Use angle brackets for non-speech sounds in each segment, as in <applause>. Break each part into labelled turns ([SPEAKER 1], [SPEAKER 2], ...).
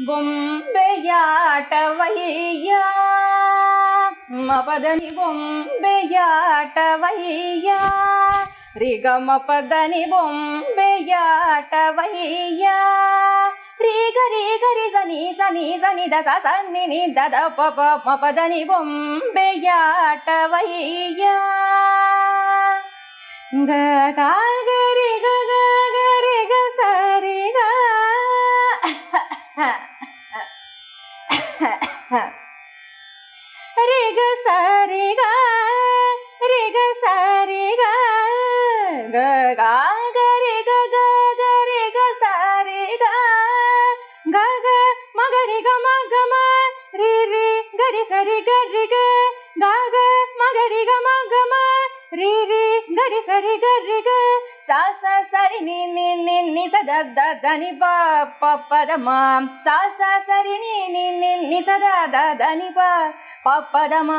[SPEAKER 1] బొంబెయాటవయ్యా. మపదని బొంబెయాటవయ్యా. రిగమపదని బొంబెయాటవయ్యా. రీగ రీగ రిజ నీస నీస నిద స సన్ని నిద ద ప ప మపదని బొంబెయాటవయ్యా. గ గ గ రి గ గ రి గ స ಗ ರಿ ಗ ಸ ರಿ ಗ ರಿ ಗ ಸ ರಿ ಗ ರಿ ಗ ಸ ರಿ ಗ ಗ ಗ ಗ ರಿ ಗ ಗ ಗ ರಿ ಗ ಸ ರಿ ಗ ಗ ಗ ಮ ಗ ರಿ ಗ ಮ ಗ ಮ ರಿ ರಿ ಗ ರಿ ಸ ರಿ ಗ ರಿ ಗ ಗ ಗ ಮ ಗ ರಿ ಗ ಮ ಗ ಮ ರಿ ರಿ ಗ ರಿ ಸ ರಿ ಗ ರಿ ಗ ಸ ಸ ಸರಿ ನಿ ನಿ ನಿ ನಿ ಸ ದ ದ ದ ನಿ ಪ ಪ ಪ ದ ಮ ಸ ಸ ಸರಿ ನಿ ನಿ ನಿ ನಿ ಸ ದ ದ ದ ನಿ ಪ ಪ ಪ ದ ಮ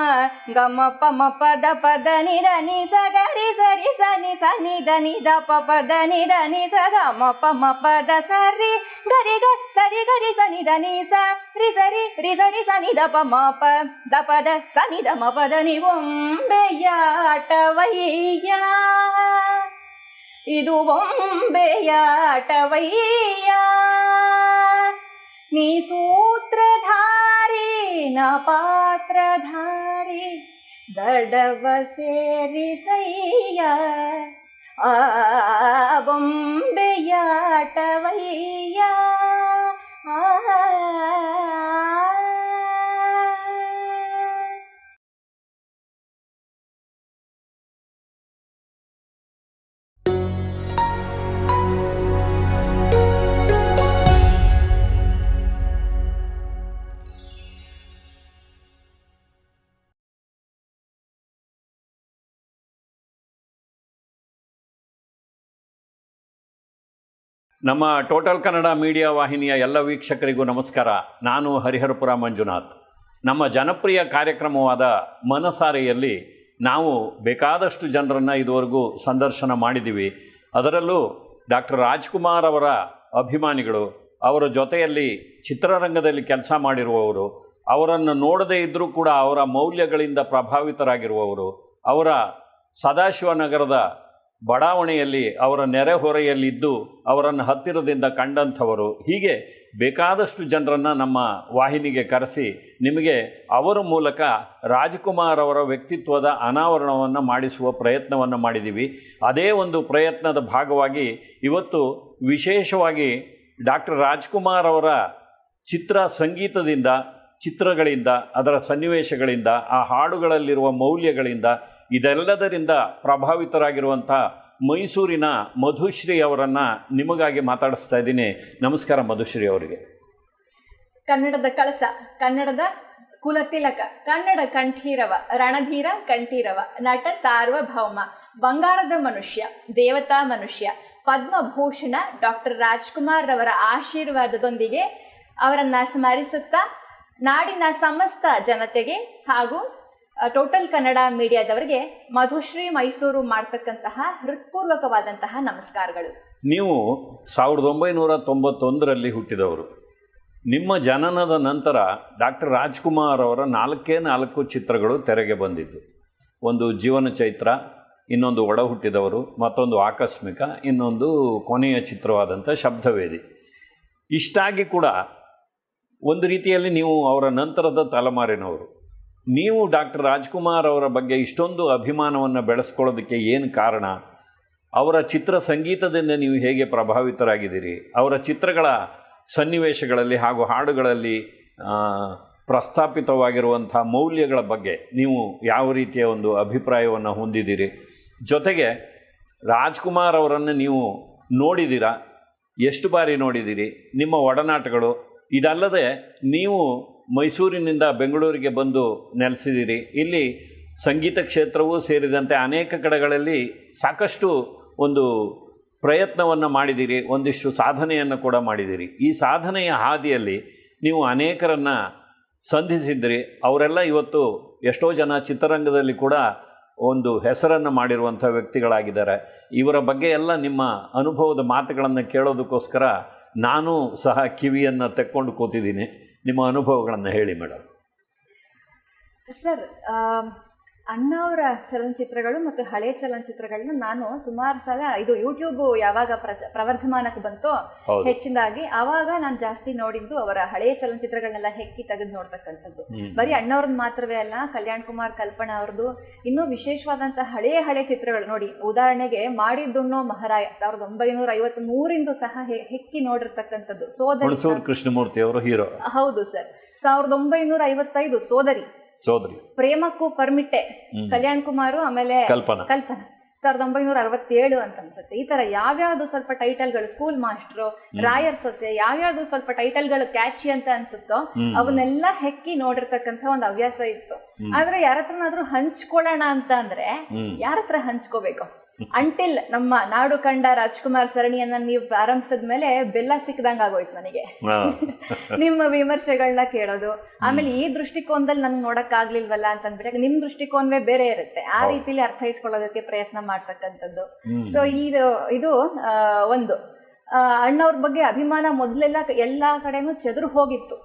[SPEAKER 1] ಗ ಮ ಪ ಮ ಪ ದ ಪ ದ ನಿ ದ ನಿ ಸ ಗ ರಿ ಸ ರಿ ಸ ni ಸ ni ದ ni ದ ಪ ಪ ದ ni ದ ni ಸ ಗ ಮ ಪ ಮ ಪ ದ ಸ ರಿ ಗ ರಿ ಗ ಸ ರಿ ಗ ರಿ ಸ ni ದ ni ಸ ರಿ ಸ ರಿ ರಿ ಸ ರಿ ಸ ni ದ ಪ ಮ ಪ ದ ಪ ದ ಸ ni ಇದು ಬೊಂಬೆಯಾಟವಯ್ಯ ನೀ ಸೂತ್ರಧಾರಿ ನ ಪಾತ್ರಧಾರಿ ದಡವ ಸೇರಿಸಯ್ಯ ಆ ಬೊಂಬೆಯಾಟವಯ್ಯ ಆ
[SPEAKER 2] ನಮ್ಮ ಟೋಟಲ್ ಕನ್ನಡ ಮೀಡಿಯಾ ವಾಹಿನಿಯ ಎಲ್ಲ ವೀಕ್ಷಕರಿಗೂ ನಮಸ್ಕಾರ. ನಾನು ಹರಿಹರಪುರ ಮಂಜುನಾಥ್. ನಮ್ಮ ಜನಪ್ರಿಯ ಕಾರ್ಯಕ್ರಮವಾದ ಮನಸಾರೆಯಲ್ಲಿ ನಾವು ಬೇಕಾದಷ್ಟು ಜನರನ್ನು ಇದುವರೆಗೂ ಸಂದರ್ಶನ ಮಾಡಿದ್ದೀವಿ. ಅದರಲ್ಲೂ ಡಾಕ್ಟರ್ ರಾಜ್ಕುಮಾರ್ ಅವರ ಅಭಿಮಾನಿಗಳು, ಅವರ ಜೊತೆಯಲ್ಲಿ ಚಿತ್ರರಂಗದಲ್ಲಿ ಕೆಲಸ ಮಾಡಿರುವವರು, ಅವರನ್ನು ನೋಡದೇ ಇದ್ದರೂ ಕೂಡ ಅವರ ಮೌಲ್ಯಗಳಿಂದ ಪ್ರಭಾವಿತರಾಗಿರುವವರು, ಅವರ ಸದಾಶಿವನಗರದ ಬಡಾವಣೆಯಲ್ಲಿ ಅವರ ನೆರೆಹೊರೆಯಲ್ಲಿದ್ದು ಅವರನ್ನು ಹತ್ತಿರದಿಂದ ಕಂಡಂಥವರು. ಹೀಗೆ ಬೇಕಾದಷ್ಟು ಜನರನ್ನು ನಮ್ಮ ವಾಹಿನಿಗೆ ಕರೆಸಿ ನಿಮಗೆ ಅವರ ಮೂಲಕ ರಾಜ್ಕುಮಾರ್ ಅವರ ವ್ಯಕ್ತಿತ್ವದ ಅನಾವರಣವನ್ನು ಮಾಡಿಸುವ ಪ್ರಯತ್ನವನ್ನು ಮಾಡಿದ್ದೀವಿ. ಅದೇ ಒಂದು ಪ್ರಯತ್ನದ ಭಾಗವಾಗಿ ಇವತ್ತು ವಿಶೇಷವಾಗಿ ಡಾಕ್ಟರ್ ರಾಜ್ಕುಮಾರ್ ಅವರ ಚಿತ್ರ ಸಂಗೀತದಿಂದ, ಚಿತ್ರಗಳಿಂದ, ಅದರ ಸನ್ನಿವೇಶಗಳಿಂದ, ಆ ಹಾಡುಗಳಲ್ಲಿರುವ ಮೌಲ್ಯಗಳಿಂದ ಇದೆಲ್ಲದರಿಂದ ಪ್ರಭಾವಿತರಾಗಿರುವಂಥ ಮೈಸೂರಿನ ಮಧುಶ್ರೀ ಅವರನ್ನು ನಿಮಗಾಗಿ ಮಾತಾಡಿಸ್ತಾ ಇದ್ದೀನಿ. ನಮಸ್ಕಾರ ಮಧುಶ್ರೀ ಅವರಿಗೆ.
[SPEAKER 1] ಕನ್ನಡದ ಕಳಸ, ಕನ್ನಡದ ಕುಲತಿಲಕ ಕನ್ನಡ ಕಂಠೀರವ, ರಣಧೀರ ಕಂಠೀರವ, ನಟ ಸಾರ್ವಭೌಮ, ಬಂಗಾರದ ಮನುಷ್ಯ, ದೇವತಾ ಮನುಷ್ಯ, ಪದ್ಮಭೂಷಣ ಡಾಕ್ಟರ್ ರಾಜ್ಕುಮಾರ್ ರವರ ಆಶೀರ್ವಾದದೊಂದಿಗೆ ಅವರನ್ನ ಸ್ಮರಿಸುತ್ತಾ, ನಾಡಿನ ಸಮಸ್ತ ಜನತೆಗೆ ಹಾಗೂ ಟೋಟಲ್ ಕನ್ನಡ ಮೀಡಿಯಾದವರಿಗೆ ಮಧುಶ್ರೀ ಮೈಸೂರು ಮಾಡ್ತಕ್ಕಂತಹ ಹೃತ್ಪೂರ್ವಕವಾದಂತಹ ನಮಸ್ಕಾರಗಳು.
[SPEAKER 2] ನೀವು ಸಾವಿರದ ಒಂಬೈನೂರ ತೊಂಬತ್ತೊಂದರಲ್ಲಿ ಹುಟ್ಟಿದವರು. ನಿಮ್ಮ ಜನನದ ನಂತರ ಡಾಕ್ಟರ್ ರಾಜ್ಕುಮಾರ್ ಅವರ ನಾಲ್ಕೇ ನಾಲ್ಕು ಚಿತ್ರಗಳು ತೆರೆಗೆ ಬಂದಿದ್ದು. ಒಂದು ಜೀವನ ಚೈತ್ರ, ಇನ್ನೊಂದು ಒಡ ಹುಟ್ಟಿದವರು, ಮತ್ತೊಂದು ಆಕಸ್ಮಿಕ, ಇನ್ನೊಂದು ಕೊನೆಯ ಚಿತ್ರವಾದಂಥ ಶಬ್ದವೇದಿ. ಇಷ್ಟಾಗಿ ಕೂಡ ಒಂದು ರೀತಿಯಲ್ಲಿ ನೀವು ಅವರ ನಂತರದ ತಲೆಮಾರಿನವರು. ನೀವು ಡಾಕ್ಟರ್ ರಾಜ್ಕುಮಾರ್ ಅವರ ಬಗ್ಗೆ ಇಷ್ಟೊಂದು ಅಭಿಮಾನವನ್ನು ಬೆಳೆಸ್ಕೊಳ್ಳೋದಕ್ಕೆ ಏನು ಕಾರಣ? ಅವರ ಚಿತ್ರ ಸಂಗೀತದಿಂದ ನೀವು ಹೇಗೆ ಪ್ರಭಾವಿತರಾಗಿದ್ದೀರಿ? ಅವರ ಚಿತ್ರಗಳ ಸನ್ನಿವೇಶಗಳಲ್ಲಿ ಹಾಗೂ ಹಾಡುಗಳಲ್ಲಿ ಪ್ರಸ್ತಾಪಿತವಾಗಿರುವಂಥ ಮೌಲ್ಯಗಳ ಬಗ್ಗೆ ನೀವು ಯಾವ ರೀತಿಯ ಒಂದು ಅಭಿಪ್ರಾಯವನ್ನು ಹೊಂದಿದ್ದೀರಿ? ಜೊತೆಗೆ ರಾಜ್ಕುಮಾರ್ ಅವರನ್ನು ನೀವು ನೋಡಿದ್ದೀರಾ? ಎಷ್ಟು ಬಾರಿ ನೋಡಿದ್ದೀರಿ? ನಿಮ್ಮ ಒಡನಾಟಗಳು? ಇದಲ್ಲದೆ ನೀವು ಮೈಸೂರಿನಿಂದ ಬೆಂಗಳೂರಿಗೆ ಬಂದು ನೆಲೆಸಿದ್ದೀರಿ ಇಲ್ಲಿ ಸಂಗೀತ ಕ್ಷೇತ್ರವೂ ಸೇರಿದಂತೆ ಅನೇಕ ಕಡೆಗಳಲ್ಲಿ ಸಾಕಷ್ಟು ಒಂದು ಪ್ರಯತ್ನವನ್ನು ಮಾಡಿದ್ದೀರಿ ಒಂದಿಷ್ಟು ಸಾಧನೆಯನ್ನು ಕೂಡ ಮಾಡಿದ್ದೀರಿ ಈ ಸಾಧನೆಯ ಹಾದಿಯಲ್ಲಿ ನೀವು ಅನೇಕರನ್ನು ಸಂಧಿಸಿದ್ರಿ. ಅವರೆಲ್ಲ ಇವತ್ತು ಎಷ್ಟೋ ಜನ ಚಿತ್ರರಂಗದಲ್ಲಿ ಕೂಡ ಒಂದು ಹೆಸರನ್ನು ಮಾಡಿರುವಂಥ ವ್ಯಕ್ತಿಗಳಾಗಿದ್ದಾರೆ. ಇವರ ಬಗ್ಗೆ ಎಲ್ಲ ನಿಮ್ಮ ಅನುಭವದ ಮಾತುಗಳನ್ನು ಕೇಳೋದಕ್ಕೋಸ್ಕರ ನಾನು ಸಹ ಕಿವಿಯನ್ನು ತೆಕ್ಕೊಂಡು ಕೂತಿದ್ದೀನಿ. ನಿಮ್ಮ ಅನುಭವಗಳನ್ನು ಹೇಳಿ ಮೇಡಮ್.
[SPEAKER 1] ಸರ್ ಅಣ್ಣ ಅವರ ಚಲನಚಿತ್ರಗಳು ಮತ್ತು ಹಳೆ ಚಲನಚಿತ್ರಗಳನ್ನ ನಾನು ಸುಮಾರು ಸಲ ಇದು ಯೂಟ್ಯೂಬ್ ಯಾವಾಗ ಪ್ರವರ್ಧಮಾನಕ್ಕೆ ಬಂತೋ ಹೆಚ್ಚಿನದಾಗಿ ಆವಾಗ ನಾನು ಜಾಸ್ತಿ ನೋಡಿದ್ದು ಅವರ ಹಳೆಯ ಚಲನಚಿತ್ರಗಳನ್ನೆಲ್ಲ ಹೆಕ್ಕಿ ತೆಗೆದು ನೋಡ್ತಕ್ಕಂಥದ್ದು. ಬರಿ ಅಣ್ಣವ್ರದ್ದು ಮಾತ್ರವೇ ಅಲ್ಲ ಕಲ್ಯಾಣ್ ಕುಮಾರ್ ಕಲ್ಪನಾ ಅವ್ರದ್ದು ಇನ್ನೂ ವಿಶೇಷವಾದಂತಹ ಹಳೆಯ ಹಳೆ ಚಿತ್ರಗಳು ನೋಡಿ ಉದಾಹರಣೆಗೆ ಮಾಡಿದ್ದುಣ್ಣೋ ಮಹಾರಾಯ ಸಾವಿರದ ಒಂಬೈನೂರ ಐವತ್ತ್ ಮೂರಿಂದು ಸಹ ಹೆಕ್ಕಿ ನೋಡಿರ್ತಕ್ಕಂಥದ್ದು. ಸೋದರಿ
[SPEAKER 2] ಕೃಷ್ಣಮೂರ್ತಿ ಅವರು ಹೀರೋ.
[SPEAKER 1] ಹೌದು ಸರ್. ಸಾವಿರದ ಒಂಬೈನೂರ ಐವತ್ತೈದು ಸೋದರಿ.
[SPEAKER 2] ಸೋದರಿ.
[SPEAKER 1] ಪ್ರೇಮಕ್ಕೂ ಪರ್ಮಿಟ್ಟೆ.
[SPEAKER 2] ಹ್ಮ್.
[SPEAKER 1] ಕಲ್ಯಾಣ್ ಕುಮಾರ್ ಆಮೇಲೆ
[SPEAKER 2] ಕಲ್ಪನಾ.
[SPEAKER 1] ಕಲ್ಪನಾ. ಸಾವಿರದ ಒಂಬೈನೂರ ಅರವತ್ತೇಳು ಅಂತ ಅನ್ಸುತ್ತೆ. ಈ ತರ ಯಾವ್ಯಾವ್ದು ಸ್ವಲ್ಪ ಟೈಟಲ್ಗಳು ಸ್ಕೂಲ್ ಮಾಸ್ಟರ್ ರಾಯರ್ ಸೊಸೆ ಯಾವ್ಯಾವ್ದು ಸ್ವಲ್ಪ ಟೈಟಲ್ಗಳು ಕ್ಯಾಚಿ ಅಂತ ಅನ್ಸುತ್ತೋ ಅವನ್ನೆಲ್ಲ ಹೆಕ್ಕಿ ನೋಡಿರ್ತಕ್ಕಂತ ಒಂದು ಹವ್ಯಾಸ ಇತ್ತು. ಆದ್ರೆ ಯಾರತ್ರನಾದ್ರೂ ಹಂಚ್ಕೊಳ್ಳೋಣ ಅಂತ ಅಂದ್ರೆ
[SPEAKER 2] ಯಾರತ್ರ
[SPEAKER 1] ಯಾರ ಹಂಚ್ಕೋಬೇಕು? ಅಂಟಿಲ್ ನಮ್ಮ ನಾಡು ಕಂಡ ರಾಜ್ಕುಮಾರ್ ಸರಣಿಯನ್ನ ನೀವು ಪ್ರಾರಂಭಿಸಿದ ಮೇಲೆ ಬೆಲ್ಲ ಸಿಕ್ಕದಂಗ ಆಗೋಯ್ತು ನನಗೆ. <laughs> ನಿಮ್ಮ ವಿಮರ್ಶೆಗಳನ್ನ ಕೇಳೋದು ಆಮೇಲೆ ಈ ದೃಷ್ಟಿಕೋನದಲ್ಲಿ ನನ್ಗೆ ನೋಡಕ್ ಆಗ್ಲಿಲ್ವಲ್ಲ ಅಂತ ಅಂದ್ಬಿಟ್ಟು ನಿಮ್ ದೃಷ್ಟಿಕೋನವೇ ಬೇರೆ ಇರುತ್ತೆ ಆ. ರೀತಿಲಿ ಅರ್ಥೈಸ್ಕೊಳ್ಳೋದಕ್ಕೆ ಪ್ರಯತ್ನ ಮಾಡ್ತಕ್ಕಂಥದ್ದು. ಸೊ ಇದು ಇದು ಒಂದು ಅಣ್ಣವ್ರ ಬಗ್ಗೆ ಅಭಿಮಾನ ಮೊದ್ಲೆಲ್ಲ ಎಲ್ಲಾ ಕಡೆನೂ ಚದುರು ಹೋಗಿತ್ತು.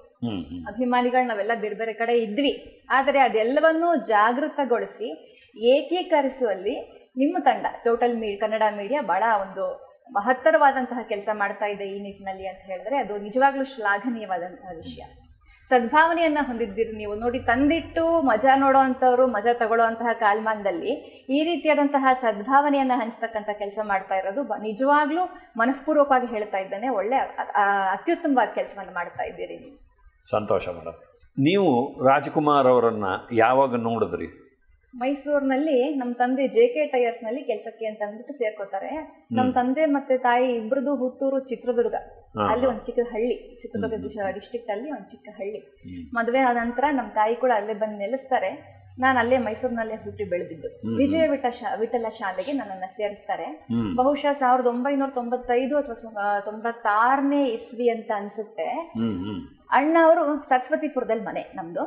[SPEAKER 1] ಅಭಿಮಾನಿಗಳು ನಾವೆಲ್ಲ ಬೇರೆ ಬೇರೆ ಕಡೆ ಇದ್ವಿ ಆದರೆ ಅದೆಲ್ಲವನ್ನೂ ಜಾಗೃತಗೊಳಿಸಿ ಏಕೀಕರಿಸುವಲ್ಲಿ ನಿಮ್ಮ ತಂಡ ಟೋಟಲ್ ಮೀ ಕನ್ನಡ ಮೀಡಿಯಾ ಬಹಳ ಒಂದು ಮಹತ್ತರವಾದಂತಹ ಕೆಲಸ ಮಾಡ್ತಾ ಇದೆ ಈ ನಿಟ್ಟಿನಲ್ಲಿ ಅಂತ ಹೇಳಿದ್ರೆ ಅದು ನಿಜವಾಗ್ಲೂ ಶ್ಲಾಘನೀಯವಾದಂತಹ ವಿಷಯ. ಸದ್ಭಾವನೆಯನ್ನ ಹೊಂದಿದ್ದೀರಿ ನೀವು. ನೋಡಿ, ತಂದಿಟ್ಟು ಮಜಾ ನೋಡೋ ಅಂಥವ್ರು ಮಜಾ ತಗೊಳ್ಳೋ ಕಾಲಮಾನದಲ್ಲಿ ಈ ರೀತಿಯಾದಂತಹ ಸದ್ಭಾವನೆಯನ್ನ ಹಂಚ್ತಕ್ಕಂಥ ಕೆಲಸ ಮಾಡ್ತಾ ಇರೋದು ನಿಜವಾಗ್ಲೂ ಮನಃಪೂರ್ವಕವಾಗಿ ಹೇಳ್ತಾ ಇದ್ದೇನೆ. ಒಳ್ಳೆ ಅತ್ಯುತ್ತಮವಾದ ಕೆಲಸವನ್ನು ಮಾಡ್ತಾ ಇದ್ದೀರಿ ನೀವು.
[SPEAKER 2] ಸಂತೋಷ ಮೇಡಮ್ ನೀವು ರಾಜ್ಕುಮಾರ್ ಅವರನ್ನ ಯಾವಾಗ ನೋಡಿದ್ರಿ?
[SPEAKER 1] ಮೈಸೂರಿನಲ್ಲಿ ನಮ್ಮ ತಂದೆ ಜೆ ಕೆ ಟೈರ್ಸ್ನಲ್ಲಿ ಕೆಲಸಕ್ಕೆ ಅಂತ ಅಂದ್ಬಿಟ್ಟು ಸೇರ್ಕೋತಾರೆ. ನಮ್ಮ ತಂದೆ ಮತ್ತೆ ತಾಯಿ ಇಬ್ರದ್ದು ಹುಟ್ಟೂರು ಚಿತ್ರದುರ್ಗ. ಅಲ್ಲಿ ಒಂದ್ ಚಿಕ್ಕ ಹಳ್ಳಿ ಚಿತ್ರದುರ್ಗ ಡಿಸ್ಟ್ರಿಕ್ಟ್ ಅಲ್ಲಿ ಒಂದು ಚಿಕ್ಕ ಹಳ್ಳಿ. ಮದುವೆ ಆದ ನಂತರ ನಮ್ಮ ತಾಯಿ ಕೂಡ ಅಲ್ಲೇ ಬಂದು ನೆಲೆಸ್ತಾರೆ. ನಾನು ಅಲ್ಲೇ ಮೈಸೂರಿನಲ್ಲೇ ಹುಟ್ಟಿ ಬೆಳೆದಿದ್ದು. ವಿಜಯ ವಿಠ ಶಾ ವಿಠಲ ಶಾಲೆಗೆ ನನ್ನನ್ನು ಸೇರಿಸ್ತಾರೆ. ಬಹುಶಃ ಸಾವಿರದ ಒಂಬೈನೂರ ತೊಂಬತ್ತೈದು ಅಥವಾ ತೊಂಬತ್ತಾರನೇ ಇಸ್ವಿ ಅಂತ ಅನ್ಸುತ್ತೆ. ಅಣ್ಣ ಅವರು ಸರಸ್ವತಿಪುರದಲ್ಲಿ ಮನೆ ನಮ್ದು.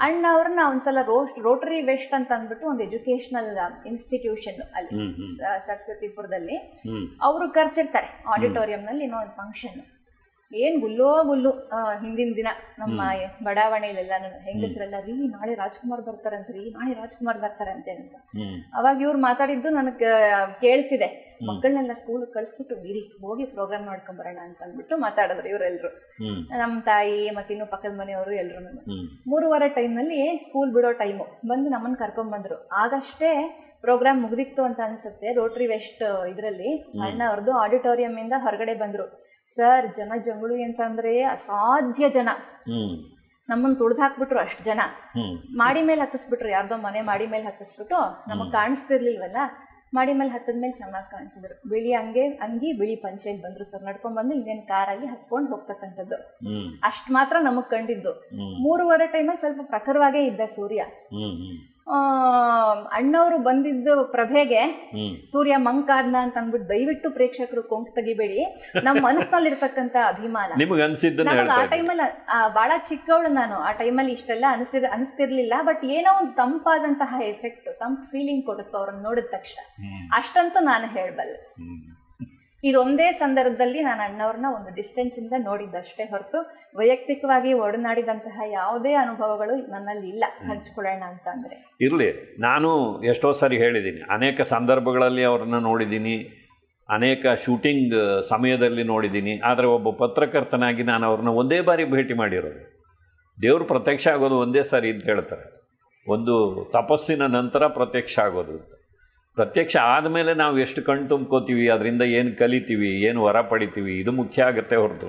[SPEAKER 1] ಅಣ್ಣ ಅವ್ರನ್ನ ಒಂದ್ಸಲ ರೋಟರಿ ವೆಸ್ಟ್ ಅಂತ ಅಂದ್ಬಿಟ್ಟು ಒಂದು ಎಜುಕೇಶನಲ್ ಇನ್ಸ್ಟಿಟ್ಯೂಷನ್ ಅಲ್ಲಿ ಸರಸ್ವತಿಪುರದಲ್ಲಿ ಅವರು ಕರೆಸಿರ್ತಾರೆ ಆಡಿಟೋರಿಯಂನಲ್ಲಿ ಏನೋ ಒಂದು ಫಂಕ್ಷನ್ ಏನ್ ಗುಲ್ಲೋ ಗುಲ್ಲು? ಹಿಂದಿನ ದಿನ ನಮ್ಮ ಬಡಾವಣೆಯಲ್ಲೆಲ್ಲ ಹೆಂಗಸರೆಲ್ಲ ರೀ ನಾಳೆ ರಾಜ್ಕುಮಾರ್ ಬರ್ತಾರಂತ್ರಿ ನಾಳೆ ರಾಜ್ಕುಮಾರ್ ಬರ್ತಾರಂತೆ ಅಂತ. ಅವಾಗ ಇವ್ರು ಮಾತಾಡಿದ್ದು ನನಗೆ ಕೇಳಿಸಿದೆ. ಮಕ್ಕಳನ್ನೆಲ್ಲ ಸ್ಕೂಲ್ ಕಳ್ಸ್ಬಿಟ್ಟು ಇರಿ ಹೋಗಿ ಪ್ರೋಗ್ರಾಮ್ ಮಾಡ್ಕೊಂಡ್ ಬರೋಣ ಅಂತ ಅಂದ್ಬಿಟ್ಟು ಮಾತಾಡಿದ್ರು ಇವರೆಲ್ಲರೂ ನಮ್ಮ ತಾಯಿ ಮತ್ತೆ ಇನ್ನು ಪಕ್ಕದ ಮನೆಯವರು ಎಲ್ಲರೂ
[SPEAKER 2] ಮೂರುವರೆ
[SPEAKER 1] ಮೂರುವರೆ ಟೈಮ್ನಲ್ಲಿ ಸ್ಕೂಲ್ ಬಿಡೋ ಟೈಮು ಬಂದು ನಮ್ಮನ್ನ ಕರ್ಕೊಂಡ್ ಬಂದ್ರು. ಆಗಷ್ಟೇ ಪ್ರೋಗ್ರಾಮ್ ಮುಗ್ದಿತ್ತು ಅಂತ ಅನ್ಸುತ್ತೆ ರೋಟರಿ ವೆಸ್ಟ್ ಇದರಲ್ಲಿ ಅಣ್ಣ ಅವ್ರದ್ದು ಆಡಿಟೋರಿಯಂ ಇಂದ ಹೊರಗಡೆ ಬಂದ್ರು. ಸರ್ ಜನ ಜಂಗುಳಿ ಅಂತಂದ್ರೆ ಅಸಾಧ್ಯ ಜನ. ನಮ್ಮನ್ನ ತುಳಿದು ಹಾಕ್ಬಿಟ್ರು ಅಷ್ಟು ಜನ. ಮಾಡಿ ಮೇಲೆ ಹತ್ತಿಸ್ಬಿಟ್ರು ಯಾರ್ದೋ ಮನೆ ಮಾಡಿ ಮೇಲೆ ಹತ್ತಿಸ್ಬಿಟ್ಟು ನಮಗ್ ಕಾಣಿಸ್ತಿರ್ಲಿಲ್ವಲ್ಲ? ಮಾಡಿ ಮೇಲೆ ಹತ್ತದ್ಮೇಲೆ ಚೆನ್ನಾಗಿ ಕಾಣಿಸಿದ್ರು. ಬಿಳಿ ಹಂಗೆ ಅಂಗಿ ಬಿಳಿ ಪಂಚಾಯತ್ ಬಂದ್ರು ಸರ್. ನಡ್ಕೊಂಡ್ ಬಂದು ಇನ್ನೇನು ಕಾರಲ್ಲಿ ಹತ್ಕೊಂಡು ಹೋಗ್ತಕ್ಕಂಥದ್ದು. ಅಷ್ಟ್ ಮಾತ್ರ ನಮಗ್ ಕಂಡಿದ್ದು. ಮೂರುವರೆ ಟೈಮಲ್ಲಿ ಸ್ವಲ್ಪ ಪ್ರಖರವಾಗೇ ಇದ್ದ ಸೂರ್ಯ. ಅಣ್ಣವರು ಬಂದಿದ್ದು ಪ್ರಭೆಗೆ ಸೂರ್ಯ ಮಂಕಾದ್ನ ಅಂತ ಅಂದ್ಬಿಟ್ಟು ದಯವಿಟ್ಟು ಪ್ರೇಕ್ಷಕರು ಕೊಂಕ್ ತೆಗಿಬೇಡಿ. ನಮ್ಮ ಅಭಿಮಾನ.
[SPEAKER 2] ನಿಮಗೆ ಅನ್ಸಿದ್ದನ್ನ
[SPEAKER 1] ನನಗೆ ಆ. ಟೈಮಲ್ಲಿ ಬಹಳ ಚಿಕ್ಕವಳು ನಾನು. ಆ ಟೈಮಲ್ಲಿ ಇಷ್ಟೆಲ್ಲ ಅನಿಸ್ತಿರ್ ಅನಿಸ್ತಿರ್ಲಿಲ್ಲ. ಬಟ್ ಏನೋ ಒಂದು ತಂಪಾದಂತಹ ಎಫೆಕ್ಟ್ ತಂಪ್ ಫೀಲಿಂಗ್ ಕೊಡುತ್ತೋ ಅವ್ರನ್ನ ನೋಡಿದ ತಕ್ಷಣ. ಅಷ್ಟಂತೂ ನಾನು ಹೇಳಬಲ್ಲೆ. ಇದೊಂದೇ ಸಂದರ್ಭದಲ್ಲಿ ನಾನು ಅಣ್ಣವ್ರನ್ನ ಒಂದು ಡಿಸ್ಟೆನ್ಸ್ ಇಂದ ನೋಡಿದ್ದಷ್ಟೇ ಹೊರತು ವೈಯಕ್ತಿಕವಾಗಿ ಒಡನಾಡಿದಂತಹ ಯಾವುದೇ ಅನುಭವಗಳು ನನ್ನಲ್ಲಿ ಇಲ್ಲ. ಹಂಚ್ಕೊಳ್ಳೋಣ ಅಂತ ಅಂದ್ರೆ.
[SPEAKER 2] ಇರಲಿ ನಾನು ಎಷ್ಟೋ ಸಾರಿ ಹೇಳಿದ್ದೀನಿ ಅನೇಕ ಸಂದರ್ಭಗಳಲ್ಲಿ ಅವ್ರನ್ನ ನೋಡಿದ್ದೀನಿ ಅನೇಕ ಶೂಟಿಂಗ್ ಸಮಯದಲ್ಲಿ ನೋಡಿದ್ದೀನಿ ಆದರೆ ಒಬ್ಬ ಪತ್ರಕರ್ತನಾಗಿ ನಾನು ಅವ್ರನ್ನ ಒಂದೇ ಬಾರಿ ಭೇಟಿ ಮಾಡಿರೋದು. ದೇವರು ಪ್ರತ್ಯಕ್ಷ ಆಗೋದು ಒಂದೇ ಸಾರಿ ಅಂತ ಹೇಳ್ತಾರೆ. ಒಂದು ತಪಸ್ಸಿನ ನಂತರ ಪ್ರತ್ಯಕ್ಷ ಆಗೋದು ಅಂತ. ಪ್ರತ್ಯಕ್ಷ ಆದಮೇಲೆ ನಾವು ಎಷ್ಟು ಕಣ್ ತುಂಬ್ಕೋತೀವಿ, ಅದರಿಂದ ಏನು ಕಲಿತೀವಿ, ಏನು ವರ ಪಡಿತೀವಿ, ಇದು ಮುಖ್ಯ ಆಗುತ್ತೆ ಹೊರತು.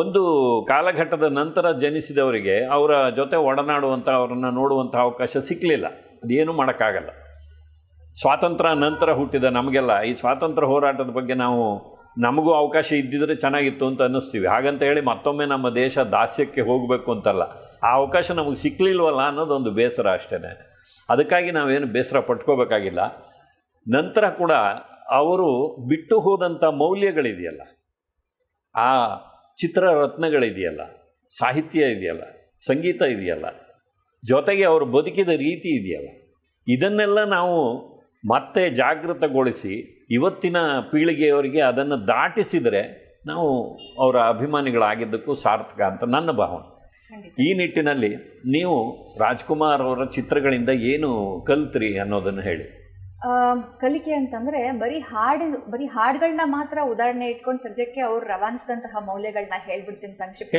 [SPEAKER 2] ಒಂದು ಕಾಲಘಟ್ಟದ ನಂತರ ಜನಿಸಿದವರಿಗೆ ಅವರ ಜೊತೆ ಒಡನಾಡುವಂಥ ಅವರನ್ನು ನೋಡುವಂಥ ಅವಕಾಶ ಸಿಕ್ಕಲಿಲ್ಲ ಅದೇನು ಮಾಡೋಕ್ಕಾಗಲ್ಲ. ಸ್ವಾತಂತ್ರ್ಯ ನಂತರ ಹುಟ್ಟಿದ ನಮಗೆಲ್ಲ, ಈ ಸ್ವಾತಂತ್ರ್ಯ ಹೋರಾಟದ ಬಗ್ಗೆ ನಾವು ನಮಗೂ ಅವಕಾಶ ಇದ್ದಿದ್ರೆ ಚೆನ್ನಾಗಿತ್ತು ಅಂತ ಅನ್ನಿಸ್ತೀವಿ. ಹಾಗಂತ ಹೇಳಿ ಮತ್ತೊಮ್ಮೆ ನಮ್ಮ ದೇಶ ದಾಸ್ಯಕ್ಕೆ ಹೋಗಬೇಕು ಅಂತಲ್ಲ. ಆ ಅವಕಾಶ ನಮಗೆ ಸಿಕ್ಕಲಿಲ್ವಲ್ಲ ಅನ್ನೋದೊಂದು ಬೇಸರ ಅಷ್ಟೇ ಅದಕ್ಕಾಗಿ ನಾವೇನು ಬೇಸರ ಪಟ್ಕೋಬೇಕಾಗಿಲ್ಲ. ನಂತರ ಕೂಡ ಅವರು ಬಿಟ್ಟು ಹೋದಂಥ ಮೌಲ್ಯಗಳಿದೆಯಲ್ಲ. ಆ ಚಿತ್ರರತ್ನಗಳಿದೆಯಲ್ಲ, ಸಾಹಿತ್ಯ ಇದೆಯಲ್ಲ, ಸಂಗೀತ ಇದೆಯಲ್ಲ, ಜೊತೆಗೆ ಅವರು ಬದುಕಿದ ರೀತಿ ಇದೆಯಲ್ಲ. ಇದನ್ನೆಲ್ಲ ನಾವು ಮತ್ತೆ ಜಾಗೃತಗೊಳಿಸಿ ಇವತ್ತಿನ ಪೀಳಿಗೆಯವರಿಗೆ ಅದನ್ನು ದಾಟಿಸಿದರೆ ನಾವು ಅವರ ಅಭಿಮಾನಿಗಳಾಗಿದ್ದಕ್ಕೂ ಸಾರ್ಥಕ ಅಂತ ನನ್ನ ಭಾವನೆ. ಈ ನಿಟ್ಟಿನಲ್ಲಿ ನೀವು ರಾಜ್ಕುಮಾರ್ ಅವರ ಚಿತ್ರಗಳಿಂದ ಏನು ಕಲ್ತ್ರಿ ಅನ್ನೋದನ್ನು ಹೇಳಿ.
[SPEAKER 1] ಕಲಿಕೆ ಅಂತಂದ್ರೆ ಬರೀ ಹಾಡು ಬರೀ ಹಾಡುಗಳನ್ನ ಮಾತ್ರ ಉದಾಹರಣೆ ಇಟ್ಕೊಂಡು ಸದ್ಯಕ್ಕೆ ಅವ್ರು ರವಾನಿಸಿದಂತಹ ಮೌಲ್ಯಗಳನ್ನ ಹೇಳ್ಬಿಡ್ತೀನಿ
[SPEAKER 2] ಸಂಕ್ಷಿಪ್ತ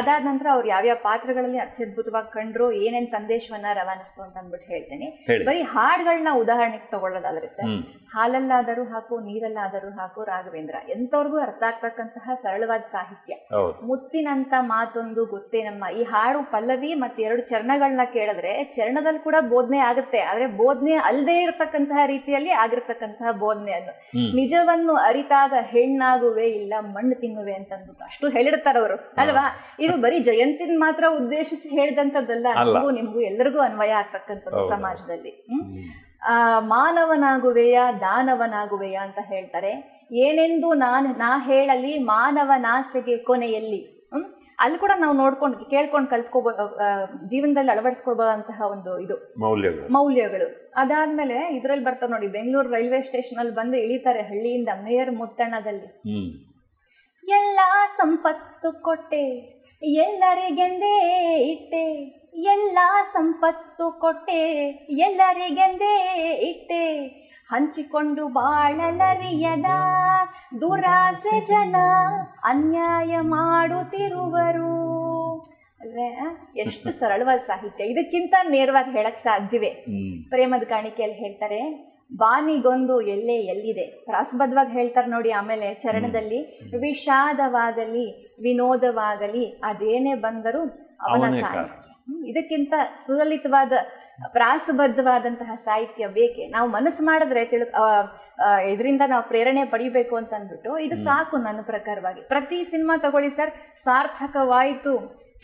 [SPEAKER 1] ಅದಾದ ನಂತರ ಅವ್ರು ಯಾವ್ಯಾವ ಪಾತ್ರಗಳಲ್ಲಿ ಅತ್ಯದ್ಭುತವಾಗಿ ಕಂಡ್ರು ಏನೇನ್ ಸಂದೇಶವನ್ನ ರವಾನಿಸ್ತು ಅಂತ ಅಂದ್ಬಿಟ್ಟು ಹೇಳ್ತೀನಿ.
[SPEAKER 2] ಹೇಳಿ.
[SPEAKER 1] ಬರೀ ಹಾಡುಗಳನ್ನ ಉದಾಹರಣೆಗೆ ತಗೊಳ್ಳೋದಾದ್ರೆ ಸರ್ ಹಾಲಲ್ಲಾದರೂ ಹಾಕು ನೀರಲ್ಲಾದರೂ ಹಾಕು ರಾಘವೇಂದ್ರ ಎಂತವ್ರಿಗೂ ಅರ್ಥ ಆಗ್ತಕ್ಕಂತಹ ಸರಳವಾದ ಸಾಹಿತ್ಯ. ಮುತ್ತಿನಂತ ಮಾತೊಂದು ಗೊತ್ತೇ ನಮ್ಮ ಈ ಹಾಡು ಪಲ್ಲವಿ ಮತ್ತೆ ಎರಡು ಚರಣಗಳನ್ನ ಕೇಳಿದ್ರೆ ಚರಣದಲ್ಲಿ ಕೂಡ ಬೋಧನೆ ಆಗುತ್ತೆ ಆದ್ರೆ ಬೋಧನೆ ಅಲ್ಲದೆ ಇರತಕ್ಕಂತಹ ರೀತಿಯಲ್ಲಿ ಆಗಿರ್ತಕ್ಕಂತಹ
[SPEAKER 2] ಬೋಧನೆಯನ್ನು
[SPEAKER 1] ನಿಜವನ್ನು ಅರಿತಾಗ ಹೆಣ್ಣಾಗುವೆ ಇಲ್ಲ ಮಣ್ಣು ತಿನ್ನುವೆ ಅಂತ ಅಂದ್ಬಿಟ್ಟು ಅಷ್ಟು ಹೇಳಿರ್ತಾರ ಅವರು ಅಲ್ವಾ? ಇದು ಬರೀ ಜಯಂತಿನ ಮಾತ್ರ ಉದ್ದೇಶಿಸಿ ಹೇಳಿದಂತದ್ದಲ್ಲ. ನಮಗೂ ನಿಮಗೂ ಎಲ್ಲರಿಗೂ ಅನ್ವಯ ಆಗ್ತಕ್ಕಂಥದ್ದು. ಸಮಾಜದಲ್ಲಿ. ಆ ಮಾನವನಾಗುವೆಯ ದಾನವನಾಗುವೆಯಾ ಅಂತ ಹೇಳ್ತಾರೆ. ಏನೆಂದು ನಾನು ನಾ ಹೇಳಲಿ ಮಾನವನಾಸೆಗೆ ಕೊನೆಯಲ್ಲಿ. ಅಲ್ಲಿ ಕೂಡ ನಾವು ನೋಡ್ಕೊಂಡು ಕೇಳ್ಕೊಂಡು ಕಲ್ತ್ಕೋಬೋ ಜೀವನದಲ್ಲಿ ಅಳವಡಿಸ್ಕೊಳ್ಬಹುದಂತಹ ಒಂದು ಇದು.
[SPEAKER 2] ಮೌಲ್ಯಗಳು.
[SPEAKER 1] ಮೌಲ್ಯಗಳು. ಅದಾದ್ಮೇಲೆ ಇದ್ರಲ್ಲಿ ಬರ್ತಾರೆ ನೋಡಿ ಬೆಂಗಳೂರು ರೈಲ್ವೆ ಸ್ಟೇಷನ್ ಅಲ್ಲಿ ಬಂದು ಇಳಿತಾರೆ ಹಳ್ಳಿಯಿಂದ ಮೇಯರ್ ಮುತ್ತಣ್ಣದಲ್ಲಿ ಎಲ್ಲ ಸಂಪತ್ತು ಕೊಟ್ಟೆ ಎಲ್ಲರಿಗೆಂದೇ ಇಟ್ಟೆ ಎಲ್ಲ ಸಂಪತ್ತು ಕೊಟ್ಟೆ ಎಲ್ಲರಿಗೆಂದೇ ಇಟ್ಟೆ. ಹಂಚಿಕೊಂಡು ಬಾಳಲರಿಯದ ದುರಾಸೆ ಜನ ಅನ್ಯಾಯ ಮಾಡುತ್ತಿರುವರು. ಅಲ್ವೇ ಎಷ್ಟು ಸರಳವಾದ ಸಾಹಿತ್ಯ. ಇದಕ್ಕಿಂತ ನೇರವಾಗಿ ಹೇಳಕ್ ಸಾಧ್ಯವೇ. ಪ್ರೇಮದ ಕಾಣಿಕೆಯಲ್ಲಿ ಹೇಳ್ತಾರೆ ಬಾನಿಗೊಂದು ಎಲ್ಲೇ ಎಲ್ಲಿದೆ? ಪ್ರಾಸಬದ್ಧವಾಗಿ ಹೇಳ್ತಾರೆ ನೋಡಿ ಆಮೇಲೆ ಚರಣದಲ್ಲಿ ವಿಷಾದವಾಗಲಿ ವಿನೋದವಾಗಲಿ ಅದೇನೇ ಬಂದರೂ ಅವನ ಕಾಣಿಕೆ. ಇದಕ್ಕಿಂತ ಸುಲಲಿತವಾದ ಪ್ರಾಸಬದ್ಧವಾದಂತಹ ಸಾಹಿತ್ಯ ಬೇಕೆ? ನಾವು ಮನಸ್ಸು ಮಾಡಿದ್ರೆ ತಿಳು ಇದರಿಂದ ನಾವು ಪ್ರೇರಣೆ ಪಡಿಬೇಕು ಅಂತ ಅಂದ್ಬಿಟ್ಟು ಇದು ಸಾಕು ನನ್ನ ಪ್ರಕಾರವಾಗಿ. ಪ್ರತಿ ಸಿನಿಮಾ ತಗೊಳ್ಳಿ ಸರ್ ಸಾರ್ಥಕವಾಯಿತು.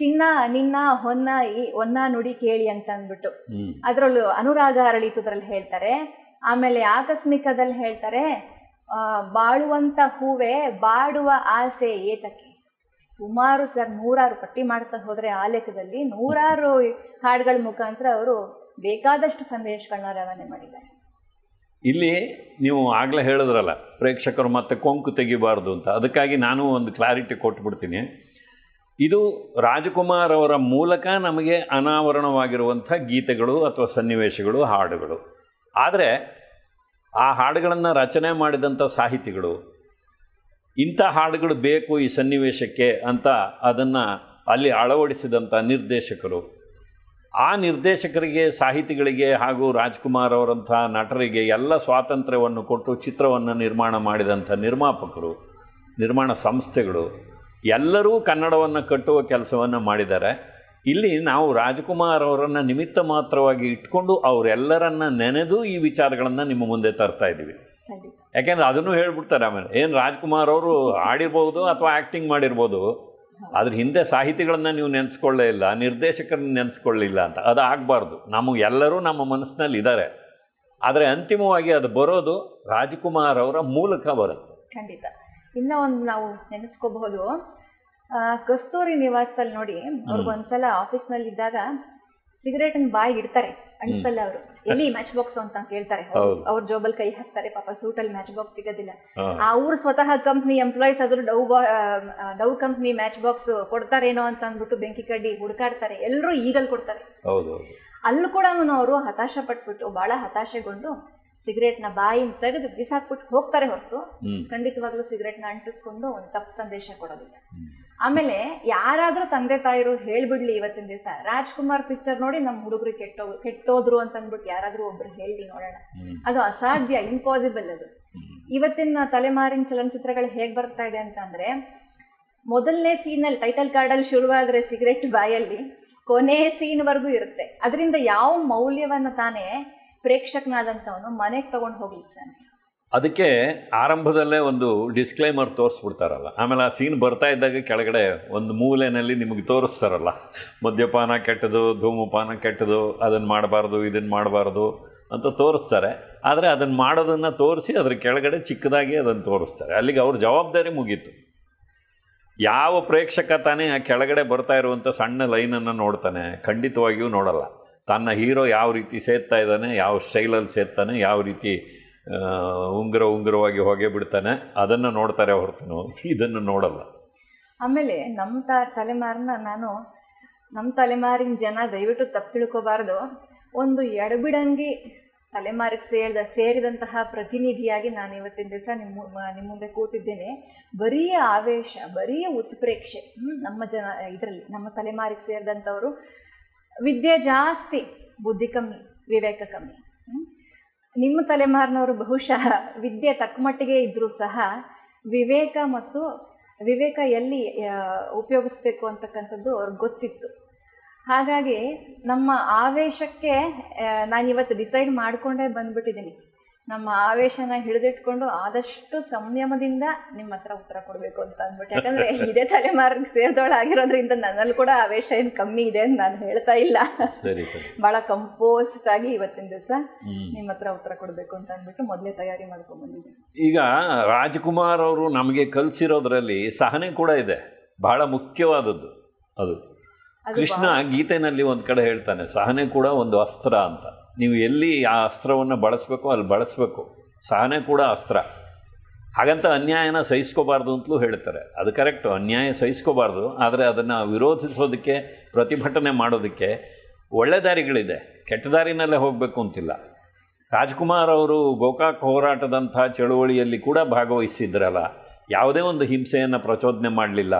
[SPEAKER 1] ಚಿನ್ನ ನಿನ್ನ ಹೊನ್ನ ಈ ಒನ್ನ ನುಡಿ ಕೇಳಿ ಅಂತ ಅಂದ್ಬಿಟ್ಟು ಅದರಲ್ಲೂ ಅನುರಾಗ ಅರಳಿತುದ್ರಲ್ಲಿ ಹೇಳ್ತಾರೆ. ಆಮೇಲೆ ಆಕಸ್ಮಿಕದಲ್ಲಿ ಹೇಳ್ತಾರೆ ಬಾಳುವಂತ ಹೂವೆ ಬಾಡುವ ಆಸೆ ಏತಕ್ಕೆ? ಸುಮಾರು ಸರ್ ನೂರಾರು ಪಟ್ಟಿ ಮಾಡ್ತಾ ಹೋದ್ರೆ ಆ ಲೆಕ್ಕದಲ್ಲಿ ನೂರಾರು ಹಾಡುಗಳ ಮುಖಾಂತರ ಅವರು ಬೇಕಾದಷ್ಟು ಸಂದೇಶಗಳನ್ನ ರವಾನೆ ಮಾಡಿದ್ದಾರೆ.
[SPEAKER 2] ಇಲ್ಲಿ ನೀವು ಆಗಲೇ ಹೇಳಿದ್ರಲ್ಲ, ಪ್ರೇಕ್ಷಕರು ಮತ್ತೆ ಕೊಂಕು ತೆಗಿಬಾರ್ದು ಅಂತ. ಅದಕ್ಕಾಗಿ ನಾನು ಒಂದು ಕ್ಲಾರಿಟಿ ಕೊಟ್ಬಿಡ್ತೀನಿ. ಇದು ರಾಜಕುಮಾರ್ ಅವರ ಮೂಲಕ ನಮಗೆ ಅನಾವರಣವಾಗಿರುವಂಥ ಗೀತೆಗಳು ಅಥವಾ ಸನ್ನಿವೇಶಗಳು, ಹಾಡುಗಳು. ಆದರೆ ಆ ಹಾಡುಗಳನ್ನು ರಚನೆ ಮಾಡಿದಂಥ ಸಾಹಿತಿಗಳು, ಇಂಥ ಹಾಡುಗಳು ಬೇಕು ಈ ಸನ್ನಿವೇಶಕ್ಕೆ ಅಂತ ಅದನ್ನು ಅಲ್ಲಿ ಅಳವಡಿಸಿದಂಥ ನಿರ್ದೇಶಕರು ಆ ನಿರ್ದೇಶಕರಿಗೆ ಸಾಹಿತಿಗಳಿಗೆ ಹಾಗೂ ರಾಜ್ಕುಮಾರ್ ಅವರಂಥ ನಟರಿಗೆ ಎಲ್ಲ ಸ್ವಾತಂತ್ರ್ಯವನ್ನು ಕೊಟ್ಟು ಚಿತ್ರವನ್ನು ನಿರ್ಮಾಣ ಮಾಡಿದಂಥ ನಿರ್ಮಾಪಕರು ನಿರ್ಮಾಣ ಸಂಸ್ಥೆಗಳು ಎಲ್ಲರೂ ಕನ್ನಡವನ್ನು ಕಟ್ಟುವ ಕೆಲಸವನ್ನು ಮಾಡಿದ್ದಾರೆ. ಇಲ್ಲಿ ನಾವು ರಾಜ್ಕುಮಾರ್ ಅವರನ್ನು ನಿಮಿತ್ತ ಮಾತ್ರವಾಗಿ ಇಟ್ಕೊಂಡು ಅವರೆಲ್ಲರನ್ನ ನೆನೆದು ಈ ವಿಚಾರಗಳನ್ನು ನಿಮ್ಮ ಮುಂದೆ ತರ್ತಾ ಇದ್ದೀವಿ. ಯಾಕೆಂದರೆ ಅದನ್ನು ಹೇಳ್ಬಿಡ್ತಾರೆ ಆಮೇಲೆ ಏನು ರಾಜ್ಕುಮಾರ್ ಅವರು ಆಡಿರ್ಬೋದು ಅಥವಾ ಆ್ಯಕ್ಟಿಂಗ್ ಮಾಡಿರ್ಬೋದು ಅದ್ರ ಹಿಂದೆ ಸಾಹಿತಿಗಳನ್ನ ನೀವು ನೆನೆಸ್ಕೊಳ್ಳೇ ಇಲ್ಲ ನಿರ್ದೇಶಕರನ್ನ ನೆನೆಸ್ಕೊಳ್ಳಿಲ್ಲ ಅಂತ. ಅದು ಆಗಬಾರ್ದು. ನಮಗೆ ಎಲ್ಲರೂ ನಮ್ಮ ಮನಸ್ಸಿನಲ್ಲಿ ಇದ್ದಾರೆ ಆದರೆ ಅಂತಿಮವಾಗಿ ಅದು ಬರೋದು ರಾಜ್ಕುಮಾರ್ ಅವರ ಮೂಲಕ ಬರುತ್ತೆ.
[SPEAKER 1] ಖಂಡಿತ. ಇನ್ನೂ ಒಂದು ನಾವು ನೆನೆಸ್ಕೋಬಹುದು ಕಸ್ತೂರಿ ನಿವಾಸದಲ್ಲಿ ನೋಡಿ ಅವ್ರಿಗೆ ಒಂದ್ಸಲ ಆಫೀಸ್ನಲ್ಲಿ ಇದ್ದಾಗ ಸಿಗರೇಟ್ ಬಾಯಿಗೆ ಇಡ್ತಾರೆ ಅನ್ಸಲ್ಲ ಅವರು. ಎಲ್ಲಿ ಮ್ಯಾಚ್ ಬಾಕ್ಸ್ ಅಂತ ಕೇಳ್ತಾರೆ. ಅವ್ರ ಜೋಬಲ್ ಕೈ ಹಾಕ್ತಾರೆ ಪಾಪ ಸೂಟಲ್ಲಿ ಮ್ಯಾಚ್ ಬಾಕ್ಸ್ ಸಿಗೋದಿಲ್ಲ.
[SPEAKER 2] ಆ
[SPEAKER 1] ಅವ್ರು ಸ್ವತಃ ಕಂಪ್ನಿ ಎಂಪ್ಲಾಯೀಸ್ ಆದ್ರೂ ಡವ್ ಡೌ ಡವ್ ಕಂಪ್ನಿ ಮ್ಯಾಚ್ ಬಾಕ್ಸ್ ಕೊಡ್ತಾರೇನೋ ಅಂತ ಅಂದ್ಬಿಟ್ಟು ಬೆಂಕಿ ಕಡ್ಡಿ ಹುಡುಕಾಡ್ತಾರೆ. ಎಲ್ಲರೂ ಈಗಲ್ ಕೊಡ್ತಾರೆ. ಅಲ್ಲೂ ಕೂಡ ಅವರು ಹತಾಶ ಪಟ್ಬಿಟ್ಟು ಬಹಳ ಹತಾಶೆಗೊಂಡು ಸಿಗರೇಟ್ನ ಬಾಯಿನ ತೆಗೆದು ಬಿಸಾಕ್ಬಿಟ್ಟು ಹೋಗ್ತಾರೆ ಹೊರತು. ಖಂಡಿತವಾಗ್ಲೂ ಸಿಗರೇಟ್ನ ಅಂಟಿಸ್ಕೊಂಡು ಒಂದು ತಪ್ಪು ಸಂದೇಶ ಕೊಡೋದಿಲ್ಲ. ಆಮೇಲೆ ಯಾರಾದ್ರೂ ತಂದೆ ತಾಯಿರು ಹೇಳ್ಬಿಡ್ಲಿ ಇವತ್ತಿನ ದಿವಸ. ರಾಜ್ಕುಮಾರ್ ಪಿಕ್ಚರ್ ನೋಡಿ ನಮ್ಮ ಹುಡುಗರು ಕೆಟ್ಟೋ ಕೆಟ್ಟೋದ್ರು ಅಂತ ಅಂದ್ಬಿಟ್ಟು ಯಾರಾದ್ರೂ ಒಬ್ರು ಹೇಳಿ ನೋಡೋಣ. ಅದು ಅಸಾಧ್ಯ ಇಂಪಾಸಿಬಲ್ ಅದು. ಇವತ್ತಿನ ತಲೆಮಾರಿನ ಚಲನಚಿತ್ರಗಳು ಹೇಗ್ ಬರ್ತಾ ಇದೆ ಅಂತಂದ್ರೆ ಮೊದಲನೇ ಸೀನಲ್ಲಿ ಟೈಟಲ್ ಕಾರ್ಡಲ್ಲಿ ಶುರುವಾದ್ರೆ ಸಿಗರೆಟ್ ಬಾಯಲ್ಲಿ ಕೊನೆ ಸೀನ್ವರೆಗೂ ಇರುತ್ತೆ. ಅದರಿಂದ ಯಾವ ಮೌಲ್ಯವನ್ನ ತಾನೇ ಪ್ರೇಕ್ಷಕನಾದಂಥವನು ಮನೆಗೆ ತಗೊಂಡು ಹೋಗ್ಲಿಕ್ಕೆ ಸಾಧ್ಯ.
[SPEAKER 2] ಅದಕ್ಕೆ ಆರಂಭದಲ್ಲೇ ಒಂದು ಡಿಸ್ಕ್ಲೈಮರ್ ತೋರಿಸ್ಬಿಡ್ತಾರಲ್ಲ. ಆಮೇಲೆ ಆ ಸೀನ್ ಬರ್ತಾ ಇದ್ದಾಗ ಕೆಳಗಡೆ ಒಂದು ಮೂಲೆಯಲ್ಲಿ ನಿಮಗೆ ತೋರಿಸ್ತಾರಲ್ಲ. ಮದ್ಯಪಾನ ಕೆಟ್ಟದು, ಧೂಮಪಾನ ಕೆಟ್ಟದು ಅದನ್ನು ಮಾಡಬಾರ್ದು ಇದನ್ನು ಮಾಡಬಾರ್ದು ಅಂತ ತೋರಿಸ್ತಾರೆ. ಆದರೆ ಅದನ್ನು ಮಾಡೋದನ್ನು ತೋರಿಸಿ ಅದ್ರ ಕೆಳಗಡೆ ಚಿಕ್ಕದಾಗಿ ಅದನ್ನು ತೋರಿಸ್ತಾರೆ. ಅಲ್ಲಿಗೆ ಅವ್ರ ಜವಾಬ್ದಾರಿ ಮುಗೀತು. ಯಾವ ಪ್ರೇಕ್ಷಕ ತಾನೇ ಆ ಕೆಳಗಡೆ ಬರ್ತಾ ಇರುವಂಥ ಸಣ್ಣ ಲೈನನ್ನು ನೋಡ್ತಾನೆ, ಖಂಡಿತವಾಗಿಯೂ ನೋಡಲ್ಲ. ತನ್ನ ಹೀರೋ ಯಾವ ರೀತಿ ಸೇರ್ತಾ ಇದ್ದಾನೆ, ಯಾವ ಸ್ಟೈಲಲ್ಲಿ ಸೇರ್ತಾನೆ ಯಾವ ರೀತಿ ಉಂಗುರ ಉಂಗುರವಾಗಿ ಹೋಗೇ ಬಿಡ್ತಾನೆ. ಅದನ್ನು ನೋಡ್ತಾರೆ ಹೊರತು. ಇದನ್ನು ನೋಡಲ್ಲ.
[SPEAKER 1] ಆಮೇಲೆ ನಮ್ಮ ತ ತಲೆಮಾರನ್ನ ನಾನು ನಮ್ಮ ತಲೆಮಾರಿನ ಜನ ದಯವಿಟ್ಟು ತಪ್ಪು ತಿಳ್ಕೋಬಾರ್ದು. ಒಂದು ಎಡಬಿಡಂಗಿ ತಲೆಮಾರಿಗೆ ಸೇರಿದ, ಸೇರಿದಂತಹ ಪ್ರತಿನಿಧಿಯಾಗಿ ನಾನು ಇವತ್ತಿನ ದಿವಸ ನಿಮ್ಮ ನಿಮ್ಮ ಮುಂದೆ ಕೂತಿದ್ದೇನೆ. ಬರೀ ಆವೇಶ, ಬರೀ ಉತ್ಪ್ರೇಕ್ಷೆ ನಮ್ಮ ಜನ, ಇದರಲ್ಲಿ, ನಮ್ಮ ತಲೆಮಾರಿಗೆ ಸೇರಿದಂಥವರು. ವಿದ್ಯೆ ಜಾಸ್ತಿ, ಬುದ್ಧಿ ಕಮ್ಮಿ, ವಿವೇಕ ಕಮ್ಮಿ. ನಿಮ್ಮ ತಲೆಮಾರಿನವರು ಬಹುಶಃ ವಿದ್ಯೆ ತಕ್ಕಮಟ್ಟಿಗೆ ಇದ್ದರೂ ಸಹ ವಿವೇಕ ಮತ್ತು ವಿವೇಕ ಎಲ್ಲಿ ಉಪಯೋಗಿಸ್ಬೇಕು ಅಂತಕ್ಕಂಥದ್ದು ಅವ್ರಿಗೆ ಗೊತ್ತಿತ್ತು. ಹಾಗಾಗಿ ನಮ್ಮ ಆವೇಶಕ್ಕೆ ನಾನು ಇವತ್ತು ಡಿಸೈಡ್ ಮಾಡಿಕೊಂಡೇ ಬಂದ್ಬಿಟ್ಟಿದ್ದೀನಿ. ನಮ್ಮ ಆವೇಶನ ಹಿಡಿದಿಟ್ಕೊಂಡು ಆದಷ್ಟು ಸಂಯಮದಿಂದ ನಿಮ್ಮ ಹತ್ರ ಉತ್ತರ ಕೊಡಬೇಕು ಅಂತ ಅಂದ್ಬಿಟ್ಟು. ಯಾಕಂದ್ರೆ <laughs> ಇದೇ ತಲೆಮಾರಿಗೆ ಸೇರಿದವಳಾಗಿರೋದ್ರಿಂದ ನನ್ನಲ್ಲಿ ಕೂಡ ಆವೇಶ ಏನ್ ಕಮ್ಮಿ ಇದೆ ಅಂತ ನಾನು ಹೇಳ್ತಾ ಇಲ್ಲ.
[SPEAKER 2] ಸರಿ ಸರಿ.
[SPEAKER 1] ಭಾಳ ಕಂಪೋಸ್ಟ್ ಆಗಿ ಇವತ್ತಿನ ದಿವಸ. ನಿಮ್ಮ ಹತ್ರ ಉತ್ತರ ಕೊಡಬೇಕು ಅಂತ ಅಂದ್ಬಿಟ್ಟು ಮೊದಲೇ ತಯಾರಿ ಮಾಡ್ಕೊಂಡ್ ಬಂದಿದ್ದೀನಿ
[SPEAKER 2] ಈಗ ರಾಜ್ಕುಮಾರ್ ಅವರು ನಮಗೆ ಕಲ್ಸಿರೋದ್ರಲ್ಲಿ ಸಹನೆ ಕೂಡ ಇದೆ. ಬಹಳ ಮುಖ್ಯವಾದದ್ದು ಅದು.
[SPEAKER 1] ಅದು
[SPEAKER 2] ಕೃಷ್ಣ ಗೀತೆನಲ್ಲಿ ಒಂದ್ ಕಡೆ ಹೇಳ್ತಾನೆ ಸಹನೆ ಕೂಡ ಒಂದು ಅಸ್ತ್ರ ಅಂತ. ನೀವು ಎಲ್ಲಿ ಆ ಅಸ್ತ್ರವನ್ನು ಬಳಸಬೇಕು ಅಲ್ಲಿ ಬಳಸಬೇಕು. ಸಹನೆ ಕೂಡ ಅಸ್ತ್ರ. ಹಾಗಂತ ಅನ್ಯಾಯನ ಸಹಿಸ್ಕೋಬಾರ್ದು ಅಂತಲೂ ಹೇಳ್ತಾರೆ. ಅದು ಕರೆಕ್ಟು ಅನ್ಯಾಯ ಸಹಿಸ್ಕೋಬಾರ್ದು. ಆದರೆ ಅದನ್ನು ವಿರೋಧಿಸೋದಕ್ಕೆ, ಪ್ರತಿಭಟನೆ ಮಾಡೋದಕ್ಕೆ ಒಳ್ಳೆ ದಾರಿಗಳಿದೆ. ಕೆಟ್ಟ ದಾರಿನಲ್ಲೇ ಹೋಗಬೇಕು ಅಂತಿಲ್ಲ. ರಾಜ್ಕುಮಾರ್ ಅವರು ಗೋಕಾಕ್ ಹೋರಾಟದಂಥ ಚಳುವಳಿಯಲ್ಲಿ ಕೂಡ ಭಾಗವಹಿಸಿದ್ರಲ್ಲ. ಯಾವುದೇ ಒಂದು ಹಿಂಸೆಯನ್ನು ಪ್ರಚೋದನೆ ಮಾಡಲಿಲ್ಲ.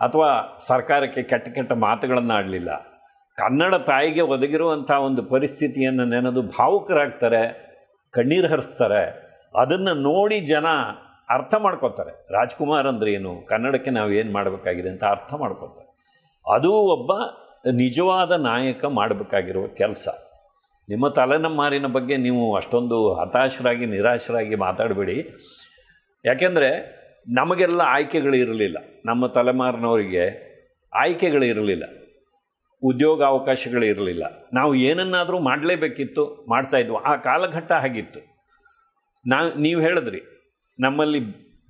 [SPEAKER 2] ಅಥವಾ ಸರ್ಕಾರಕ್ಕೆ ಕೆಟ್ಟ ಕೆಟ್ಟ ಮಾತುಗಳನ್ನು ಆಡಲಿಲ್ಲ ಕನ್ನಡ ತಾಯಿಗೆ ಒದಗಿರುವಂಥ ಒಂದು ಪರಿಸ್ಥಿತಿಯನ್ನು ನೆನೆದು ಭಾವುಕರಾಗ್ತಾರೆ, ಕಣ್ಣೀರು ಹರಿಸ್ತಾರೆ, ಅದನ್ನು ನೋಡಿ ಜನ ಅರ್ಥ ಮಾಡ್ಕೋತಾರೆ. ರಾಜ್ಕುಮಾರ್ ಅಂದರೆ ಏನು? ಕನ್ನಡಕ್ಕೆ ನಾವು ಏನು ಮಾಡಬೇಕಾಗಿದೆ ಅಂತ ಅರ್ಥ ಮಾಡ್ಕೋತಾರೆ. ಅದು ಒಬ್ಬ ನಿಜವಾದ ನಾಯಕ ಮಾಡಬೇಕಾಗಿರುವ ಕೆಲಸ. ನಿಮ್ಮ ತಲೆನಮ್ಮಾರಿನ ಬಗ್ಗೆ ನೀವು ಅಷ್ಟೊಂದು ಹತಾಶರಾಗಿ, ನಿರಾಶರಾಗಿ ಮಾತಾಡಬೇಡಿ. ಯಾಕೆಂದರೆ ನಮಗೆಲ್ಲ ಆಯ್ಕೆಗಳು ಇರಲಿಲ್ಲ ನಮ್ಮ ತಲೆಮಾರಿನವರಿಗೆ ಆಯ್ಕೆಗಳು ಇರಲಿಲ್ಲ ಉದ್ಯೋಗ ಅವಕಾಶಗಳು ಇರಲಿಲ್ಲ ನಾವು ಏನನ್ನಾದರೂ ಮಾಡಲೇಬೇಕಿತ್ತು ಮಾಡ್ತಾಯಿದ್ವು ಆ ಕಾಲಘಟ್ಟ ಹಾಗಿತ್ತು. ನಾ, ನೀವು ಹೇಳಿದ್ರಿ, ನಮ್ಮಲ್ಲಿ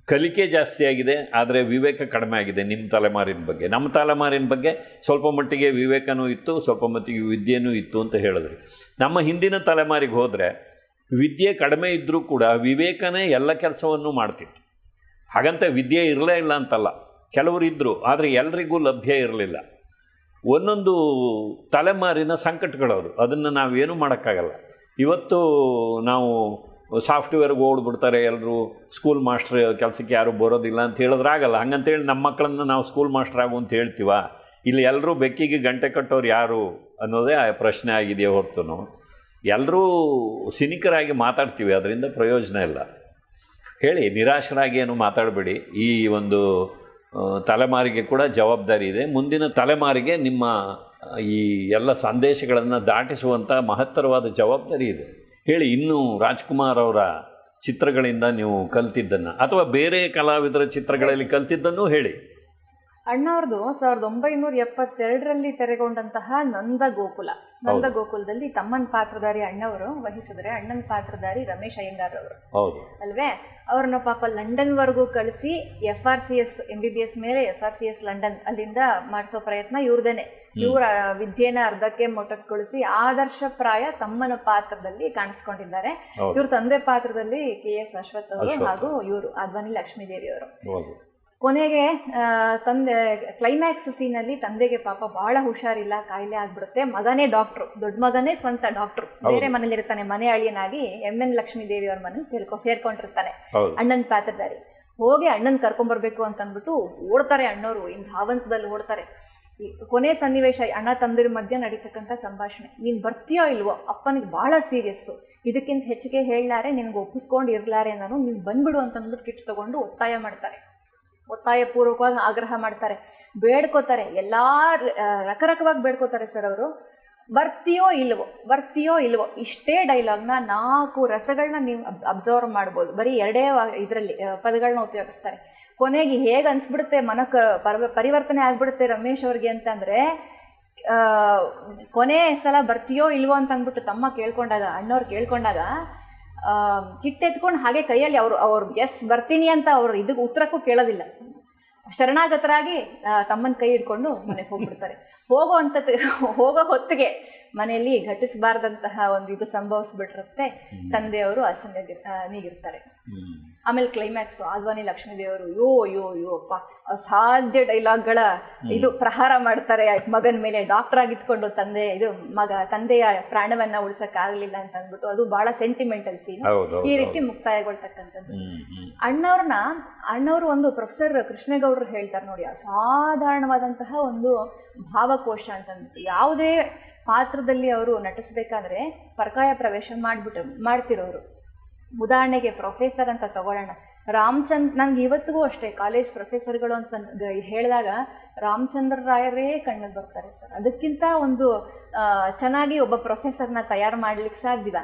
[SPEAKER 2] ಕಲಿಕೆ ಜಾಸ್ತಿ ಆಗಿದೆ, ಆದರೆ ವಿವೇಕ ಕಡಿಮೆ ಆಗಿದೆ ನಿಮ್ಮ ತಲೆಮಾರಿನ ಬಗ್ಗೆ. ನಮ್ಮ ತಲೆಮಾರಿನ ಬಗ್ಗೆ ಸ್ವಲ್ಪ ಮಟ್ಟಿಗೆ ವಿವೇಕನೂ ಇತ್ತು, ಸ್ವಲ್ಪ ಮಟ್ಟಿಗೆ ವಿದ್ಯೆನೂ ಇತ್ತು ಅಂತ ಹೇಳಿದ್ರಿ. ನಮ್ಮ ಹಿಂದಿನ ತಲೆಮಾರಿಗೆ ಹೋದರೆ, ವಿದ್ಯೆ ಕಡಿಮೆ ಇದ್ದರೂ ಕೂಡ ವಿವೇಕನೇ ಎಲ್ಲ ಕೆಲಸವನ್ನು ಮಾಡ್ತಿತ್ತು. ಹಾಗಂತ ವಿದ್ಯೆ ಇರಲೇ ಇಲ್ಲ ಅಂತಲ್ಲ. ಕೆಲವರು ಇದ್ದರು ಆದರೆ ಎಲ್ರಿಗೂ ಲಭ್ಯ ಇರಲಿಲ್ಲ. ಒಂದೊಂದು ತಲೆಮಾರಿನ ಸಂಕಟಗಳವರು. ಅದನ್ನು ನಾವೇನು ಮಾಡೋಕ್ಕಾಗಲ್ಲ. ಇವತ್ತು ನಾವು ಸಾಫ್ಟ್ವೇರ್ಗೆ ಓಡ್ಬಿಡ್ತಾರೆ ಎಲ್ಲರೂ, ಸ್ಕೂಲ್ ಮಾಸ್ಟ್ರ್ ಕೆಲಸಕ್ಕೆ ಯಾರೂ ಬರೋದಿಲ್ಲ ಅಂತ ಹೇಳಿದ್ರೆ ಆಗಲ್ಲ. ಹಂಗಂತೇಳಿ ನಮ್ಮ ಮಕ್ಕಳನ್ನು ನಾವು ಸ್ಕೂಲ್ ಮಾಸ್ಟರ್ ಆಗು ಅಂತ ಹೇಳ್ತೀವ? ಇಲ್ಲಿ ಎಲ್ಲರೂ ಬೆಕ್ಕಿಗೆ ಗಂಟೆ ಕಟ್ಟೋರು ಯಾರು ಅನ್ನೋದೇ ಆ ಪ್ರಶ್ನೆ ಆಗಿದೆಯೇ ಹೊರತು ಎಲ್ಲರೂ ಸಿನಿಕರಾಗಿ ಮಾತಾಡ್ತೀವಿ, ಅದರಿಂದ ಪ್ರಯೋಜನ ಇಲ್ಲ. ಹೇಳಿ, ನಿರಾಶರಾಗಿ ಏನು ಮಾತಾಡಬೇಡಿ. ಈ ಒಂದು ತಲೆಮಾರಿಗೆ ಕೂಡ ಜವಾಬ್ದಾರಿ ಇದೆ. ಮುಂದಿನ ತಲೆಮಾರಿಗೆ ನಿಮ್ಮ ಈ ಎಲ್ಲ ಸಂದೇಶಗಳನ್ನು ದಾಟಿಸುವಂಥ ಮಹತ್ತರವಾದ ಜವಾಬ್ದಾರಿ ಇದೆ. ಹೇಳಿ, ಇನ್ನೂ ರಾಜ್ಕುಮಾರ್ ಅವರ ಚಿತ್ರಗಳಿಂದ ನೀವು ಕಲ್ತಿದ್ದನ್ನು ಅಥವಾ ಬೇರೆ ಕಲಾವಿದರ ಚಿತ್ರಗಳಲ್ಲಿ ಕಲ್ತಿದ್ದನ್ನು ಹೇಳಿ.
[SPEAKER 1] ಅಣ್ಣವ್ರದ್ದು ಸಾವಿರದ ಒಂಬೈನೂರ ಎಪ್ಪತ್ತೆರಡರಲ್ಲಿ ತೆರೆಗೊಂಡಂತಹ ನಂದ ಗೋಕುಲ ನಂದ ಗೋಕುಲದಲ್ಲಿ ತಮ್ಮನ ಪಾತ್ರಧಾರಿ ಅಣ್ಣವರು ವಹಿಸಿದ್ರೆ ಅಣ್ಣನ ಪಾತ್ರಧಾರಿ ರಮೇಶ್ ಅಯ್ಯಂಗಾರ್ ಅವರು. ಅಲ್ವೇ? ಅವ್ರನ್ನ ಪಾಪ ಲಂಡನ್ ವರ್ಗೂ ಕಳಿಸಿ F R C S M B B S ಮೇಲೆ F R C S London ಅಲ್ಲಿಂದ ಮಾಡಿಸೋ ಪ್ರಯತ್ನ ಇವ್ರದೇನೆ. ಇವರ ವಿದ್ಯೆನ ಅರ್ಧಕ್ಕೆ ಮೊಟಕುಗೊಳಿಸಿ ಆದರ್ಶಪ್ರಾಯ ತಮ್ಮನ ಪಾತ್ರದಲ್ಲಿ ಕಾಣಿಸ್ಕೊಂಡಿದ್ದಾರೆ. ಇವ್ರ ತಂದೆ ಪಾತ್ರದಲ್ಲಿ ಕೆ ಎಸ್ ಅಶ್ವಥ್ ಅವರು ಹಾಗೂ ಇವರು ಅದ್ವಾನಿ ಲಕ್ಷ್ಮೀದೇವಿ ಅವರು. ಕೊನೆಗೆ ಆ, ತಂದೆ ಕ್ಲೈಮ್ಯಾಕ್ಸ್ ಸೀನಲ್ಲಿ ತಂದೆಗೆ ಪಾಪ ಬಹಳ ಹುಷಾರಿಲ್ಲ ಕಾಯಿಲೆ ಆಗ್ಬಿಡುತ್ತೆ. ಮಗನೇ ಡಾಕ್ಟ್ರು ದೊಡ್ಡ ಮಗನೇ ಸ್ವಂತ ಡಾಕ್ಟ್ರು ಬೇರೆ ಮನೇಲಿ ಇರ್ತಾನೆ ಮನೆ ಅಳಿಯನಾಗಿ ಎಂ ಎನ್ ಲಕ್ಷ್ಮೀ ದೇವಿ ಅವ್ರ ಮನೇಲಿ ಸೇರ್ಕೊ ಸೇರ್ಕೊಂಡಿರ್ತಾನೆ. ಅಣ್ಣನ ಪಾತ್ರದಾರಿ ಹೋಗಿ ಅಣ್ಣನ್ ಕರ್ಕೊಂಡ್ಬರ್ಬೇಕು ಅಂತ ಅಂದ್ಬಿಟ್ಟು ಓಡ್ತಾರೆ ಅಣ್ಣವರು ಇನ್ ಧಾವಂತದಲ್ಲಿ ಓಡ್ತಾರೆ. ಕೊನೆ ಸನ್ನಿವೇಶ ಅಣ್ಣ ತಂದಿರ ಮಧ್ಯೆ ನಡೀತಕ್ಕಂಥ ಸಂಭಾಷಣೆ. ನೀನ್ ಬರ್ತೀಯೋ ಇಲ್ವೋ ಅಪ್ಪನಿಗೆ ಬಹಳ ಸೀರಿಯಸ್ಸು ಇದಕ್ಕಿಂತ ಹೆಚ್ಚಿಗೆ ಹೇಳಲಾರೆ ನಿನ್ಗೆ ಒಪ್ಪಿಸ್ಕೊಂಡು ಇರ್ಲಾರೆ ನಾನು ನೀನು ಬಂದ್ಬಿಡು ಅಂತ ಅಂದ್ಬಿಟ್ಟು ಕಿಟ್ ತಗೊಂಡು ಒತ್ತಾಯ ಮಾಡ್ತಾರೆ. ಒತ್ತಾಯ ಪೂರ್ವಕವಾಗಿ ಆಗ್ರಹ ಮಾಡ್ತಾರೆ. ಬೇಡ್ಕೋತಾರೆ. ಎಲ್ಲ ರಕರಕವಾಗಿ ಬೇಡ್ಕೋತಾರೆ ಸರ್ ಅವರು. ಬರ್ತೀಯೋ ಇಲ್ವೋ ಬರ್ತೀಯೋ ಇಲ್ವೋ, ಇಷ್ಟೇ ಡೈಲಾಗ್ನ ನಾಲ್ಕು ರಸಗಳನ್ನ ನೀವು ಅಬ್ಸರ್ವ್ ಮಾಡ್ಬೋದು. ಬರೀ ಎರಡೇ ಇದರಲ್ಲಿ ಪದಗಳನ್ನ ಉಪಯೋಗಿಸ್ತಾರೆ. ಕೊನೆಗೆ ಹೇಗೆ ಅನ್ಸ್ಬಿಡುತ್ತೆ ಮನಕ್ಕೆ ಪರ, ಪರಿವರ್ತನೆ ಆಗ್ಬಿಡುತ್ತೆ ರಮೇಶ್ ಅವ್ರಿಗೆ ಅಂತಂದ್ರೆ ಕೊನೆ ಸಲ ಬರ್ತೀಯೋ ಇಲ್ವೋ ಅಂತ ಅಂದ್ಬಿಟ್ಟು ತಮ್ಮ ಕೇಳ್ಕೊಂಡಾಗ, ಅಣ್ಣವ್ರು ಕೇಳ್ಕೊಂಡಾಗ ಆ, ಕಿಟ್ಟೆತ್ಕೊಂಡು ಹಾಗೆ ಕೈಯಲ್ಲಿ ಅವರು ಅವ್ರು ಎಸ್ ಬರ್ತೀನಿ ಅಂತ ಅವ್ರು ಇದಕ್ಕೆ ಉತ್ತರಕ್ಕೂ ಕೇಳೋದಿಲ್ಲ. ಶರಣಾಗತರಾಗಿ ತಮ್ಮನ ಕೈ ಹಿಡ್ಕೊಂಡು ಮನೆಗೆ ಹೋಗ್ಬಿಡ್ತಾರೆ. ಹೋಗೋ ಅಂತ <laughs> ಹೋಗೋ ಹೊತ್ತಿಗೆ ಮನೆಯಲ್ಲಿ ಘಟಿಸಬಾರ್ದಂತಹ ಒಂದು ಇದು ಸಂಭವಿಸ್ಬಿಟ್ಟಿರುತ್ತೆ. ತಂದೆಯವರು ಅಸನ್ಯ ನೀಗಿರ್ತಾರೆ. ಆಮೇಲೆ ಕ್ಲೈಮ್ಯಾಕ್ಸ್ ಆದ್ವಾನಿ ಲಕ್ಷ್ಮೀ ದೇವರು ಯೋ ಯೋ ಯೋ ಅಪ್ಪ ಅಸಾಧ್ಯ ಡೈಲಾಗ್ಗಳ ಇದು ಪ್ರಹಾರ ಮಾಡ್ತಾರೆ. ಮಗನ ಮೇಲೆ ಡಾಕ್ಟರ್ ಆಗಿತ್ಕೊಂಡು ತಂದೆ ಇದು ಮಗ ತಂದೆಯ ಪ್ರಾಣವನ್ನ ಉಳಿಸಕ್ ಆಗ್ಲಿಲ್ಲ ಅಂತ ಅಂದ್ಬಿಟ್ಟು ಅದು ಬಹಳ ಸೆಂಟಿಮೆಂಟಲ್ ಸೀನ್ ಈ ರೀತಿ ಮುಕ್ತಾಯಗೊಳ್ತಕ್ಕಂಥದ್ದು. ಅಣ್ಣವ್ರನ್ನ ಅಣ್ಣವರು ಒಂದು ಪ್ರೊಫೆಸರ್ ಕೃಷ್ಣೇಗೌಡರು ಹೇಳ್ತಾರೆ ನೋಡಿ ಅಸಾಧಾರಣವಾದಂತಹ ಒಂದು ಭಾವಕೋಶ ಅಂತಂದ್ಬಿಟ್ಟು. ಯಾವುದೇ ಪಾತ್ರದಲ್ಲಿ ಅವರು ನಟಿಸ್ಬೇಕಾದ್ರೆ ಪರ್ಕಾಯ ಪ್ರವೇಶ ಮಾಡಿಬಿಟ್ಟು, ಮಾಡ್ತಿರೋರು. ಉದಾಹರಣೆಗೆ ಪ್ರೊಫೆಸರ್ ಅಂತ ತಗೊಳ್ಳೋಣ. ರಾಮಚಂದ್ರ ನಂಗೆ ಇವತ್ತಿಗೂ ಅಷ್ಟೇ ಕಾಲೇಜ್ ಪ್ರೊಫೆಸರ್ಗಳು ಅಂತ ಹೇಳಿದಾಗ ರಾಮಚಂದ್ರ ರಾಯರೇ ಕಣ್ಣಿಗೆ ಬರ್ತಾರೆ ಸರ್. ಅದಕ್ಕಿಂತ ಒಂದು ಚೆನ್ನಾಗಿ ಒಬ್ಬ ಪ್ರೊಫೆಸರ್ನ ತಯಾರು ಮಾಡ್ಲಿಕ್ಕೆ ಸಾಧ್ಯವ.